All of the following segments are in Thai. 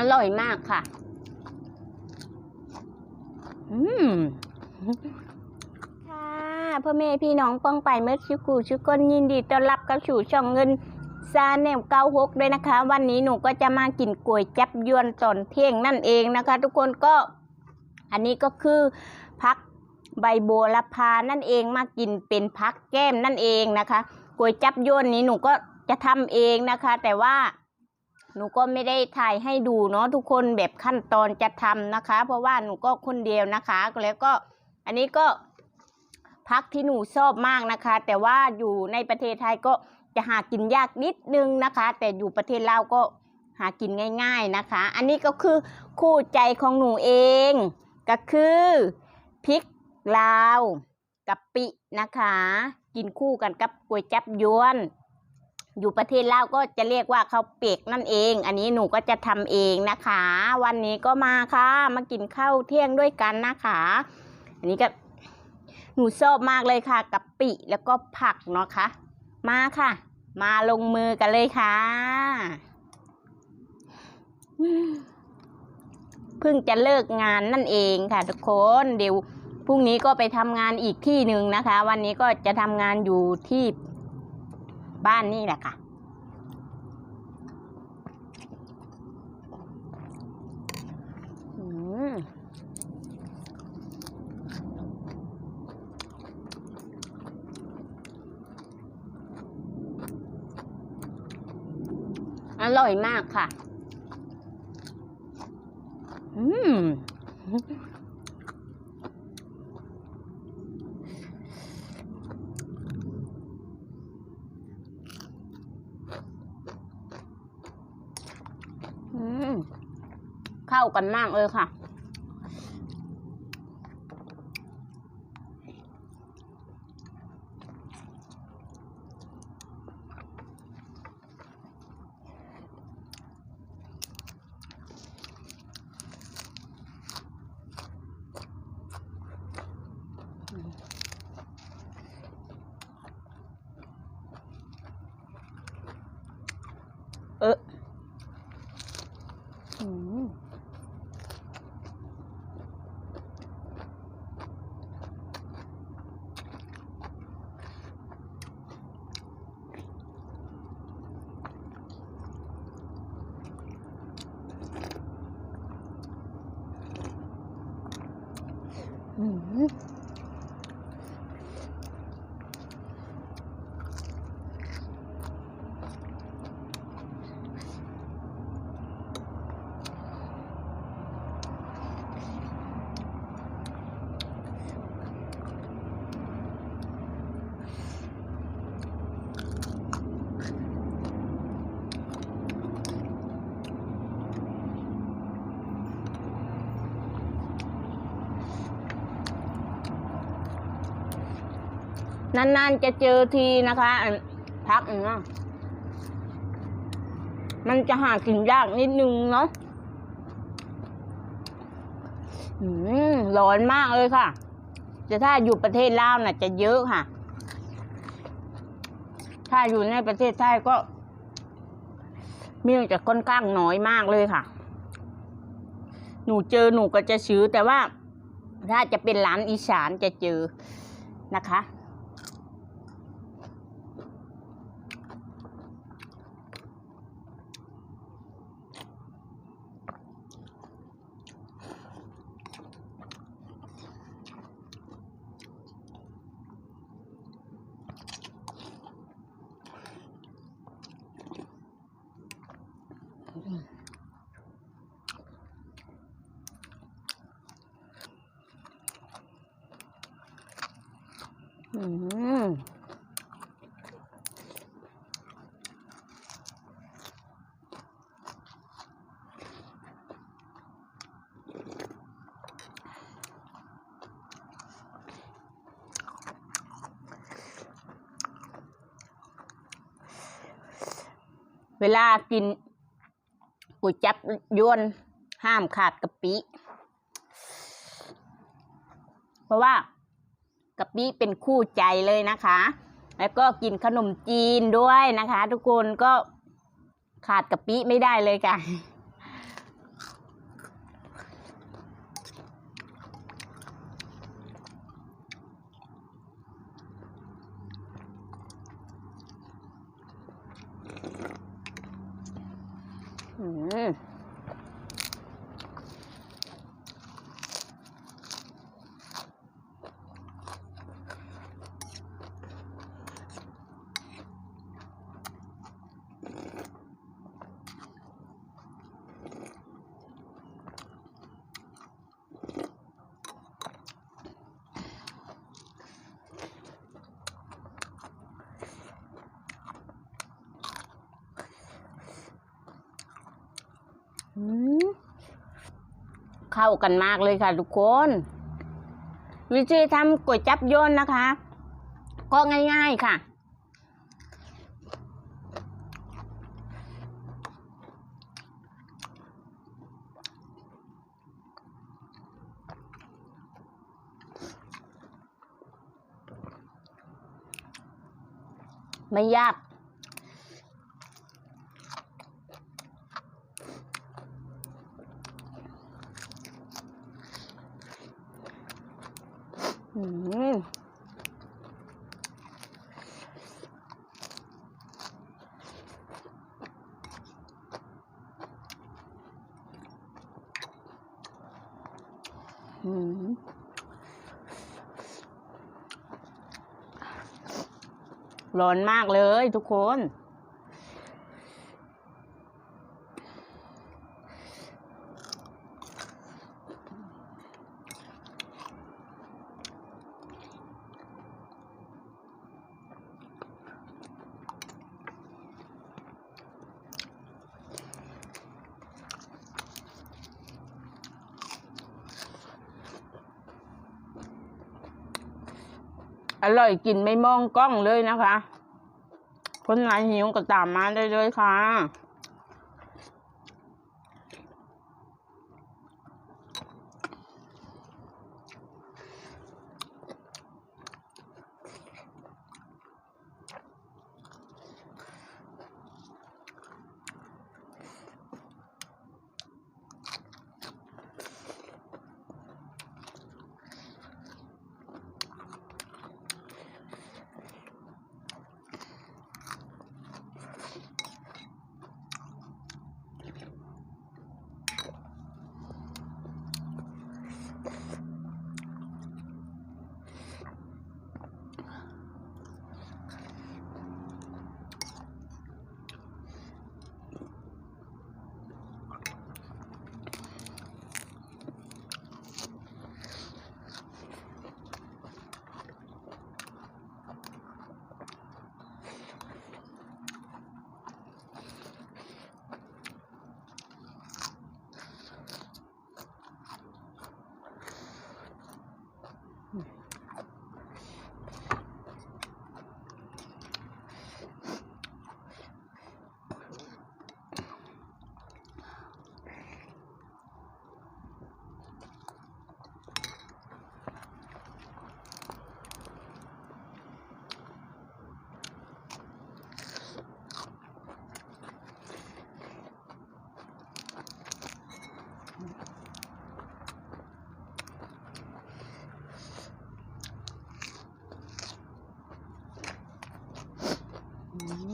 อร่อยมากค่ะ อืมค่ะพ่อแม่พี่น้องป้องไปเมื่อชิกูชิก้นยินดีต้อนรับเข้าสู่ช่องเงินซาแนลเก้าหกด้วยนะคะ วันนี้หนูก็จะมากินก๋วยจับยวนตอนเที่ยงนั่นเองนะคะ ทุกคนก็อันนี้ก็คือพักใบโบวละพานั่นเองมากินเป็นพักแก้มนั่นเองนะคะก๋วยจับยวนนี้หนูก็จะทำเองนะคะ แต่ว่า หนูก็ไม่ได้ถ่ายให้ดูเนาะทุกคนแบบขั้นตอนจะทำนะคะ เพราะว่าหนูก็คนเดียวนะคะ แล้วก็อันนี้ก็พักที่หนูชอบมากนะคะ แต่ว่าอยู่ในประเทศไทยก็จะหากินยากนิดนึงนะคะ แต่อยู่ประเทศลาวก็หากินง่าย ๆนะคะ อันนี้ก็คือคู่ใจของหนูเอง ก็คือพริกลาวกะปินะคะ กินคู่กันกับก๋วยจับยวน อยู่ประเทศลาวก็จะเรียกว่าข้าวเปียกนั่นเอง อันนี้หนูก็จะทำเองนะคะ วันนี้ก็มาค่ะ มากินข้าวเที่ยงด้วยกันนะคะ อันนี้ก็หนูชอบมากเลยค่ะกะปิแล้วก็ผักเนาะค่ะ มาค่ะ มาลงมือกันเลยค่ะเพิ่งจะเลิกงานนั่นเองค่ะ ทุกคนเดี๋ยวพรุ่งนี้ก็ไปทำงานอีกที่หนึ่งนะคะ วันนี้ก็จะทำงานอยู่ที่ บ้านนี่แหละค่ะ อร่อยมากค่ะ อืม อืม เข้ากันมากเลยค่ะ อื นานๆจะเจอทีนะคะพักอย่างเงี้ยมันจะหากินยากนิดนึงเนาะร้อนมากเลยค่ะแต่ถ้าอยู่ประเทศลาวน่ะ จะเยอะค่ะ ถ้าอยู่ในประเทศไทยก็ มีจะค่อนข้างน้อยมากเลยค่ะ หนูเจอหนูก็จะซื้อแต่ว่า ถ้าจะเป็นร้านอีสานจะเจอนะคะ เวลากินก๋วยจับยวนห้ามขาดกะปิ เพราะว่า กะปิเป็นคู่ใจเลยนะคะ แล้วก็กินขนมจีนด้วยนะคะ ทุกคนก็ขาดกะปิไม่ได้เลยค่ะ嗯。Mm. เข้ากันมากเลยค่ะทุกคน วิธีทำก๋วยจับยนนะคะ ก็ง่ายๆค่ะ ไม่ยาก อืมอืม ร้อนมากเลยทุกคน อร่อยกินไม่มองกล้องเลยนะคะ คนไหนหิวก็ตามมาได้เลยค่ะ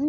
อื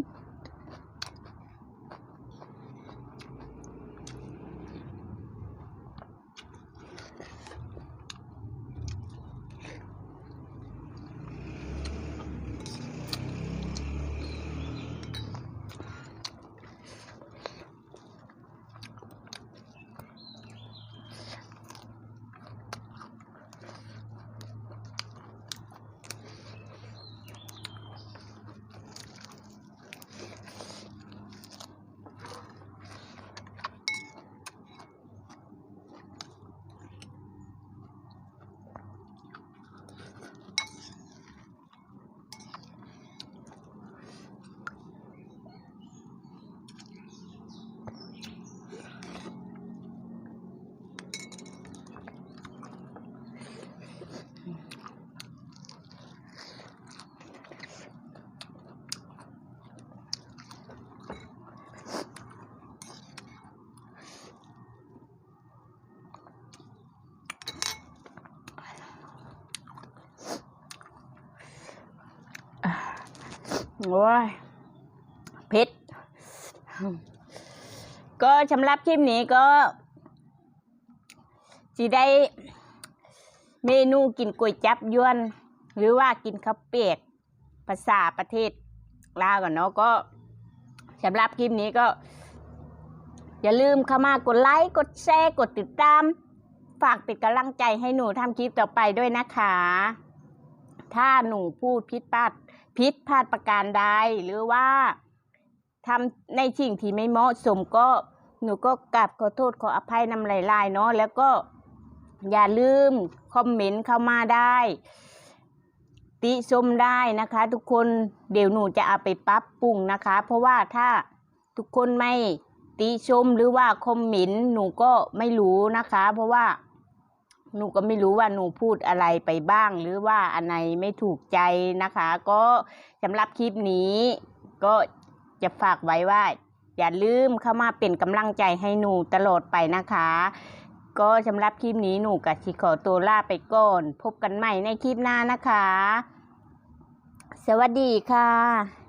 โอ้ยเผ็ด ก็สำหรับคลิปนี้ก็สิได้เมนูกินก๋วยจับยวน หรือว่ากินข้าวเปียกภาษาประเทศลาวกันเนาะก็สำหรับคลิปนี้ก็ อย่าลืมเข้ามากดไลค์ กดแชร์ กดติดตาม ฝากเป็นกำลังใจให้หนูทำคลิปต่อไปด้วยนะคะ ถ้าหนูพูดผิดพลาด ผิดพลาดประการใดหรือว่าทำในสิ่งที่ไม่เหมาะสมก็หนูก็กราบขอโทษขออภัยนำหลายๆเนาะแล้วก็อย่าลืมคอมเมนต์เข้ามาได้ ติชมได้นะคะ ทุกคนเดี๋ยวหนูจะเอาไปปรับปรุงนะคะ เพราะว่าถ้าทุกคนไม่ติชมหรือว่าคอมเมนต์หนูก็ไม่รู้นะคะ เพราะว่า หนูก็ไม่รู้ว่าหนูพูดอะไรไปบ้าง หรือว่าอันไหนไม่ถูกใจนะคะ ก็สำหรับคลิปนี้ ก็จะฝากไว้ว่า อย่าลืมเข้ามาเป็นกำลังใจให้หนูตลอดไปนะคะ ก็สำหรับคลิปนี้หนูกับชิขอตัวลาไปก่อน พบกันใหม่ในคลิปหน้านะคะ สวัสดีค่ะ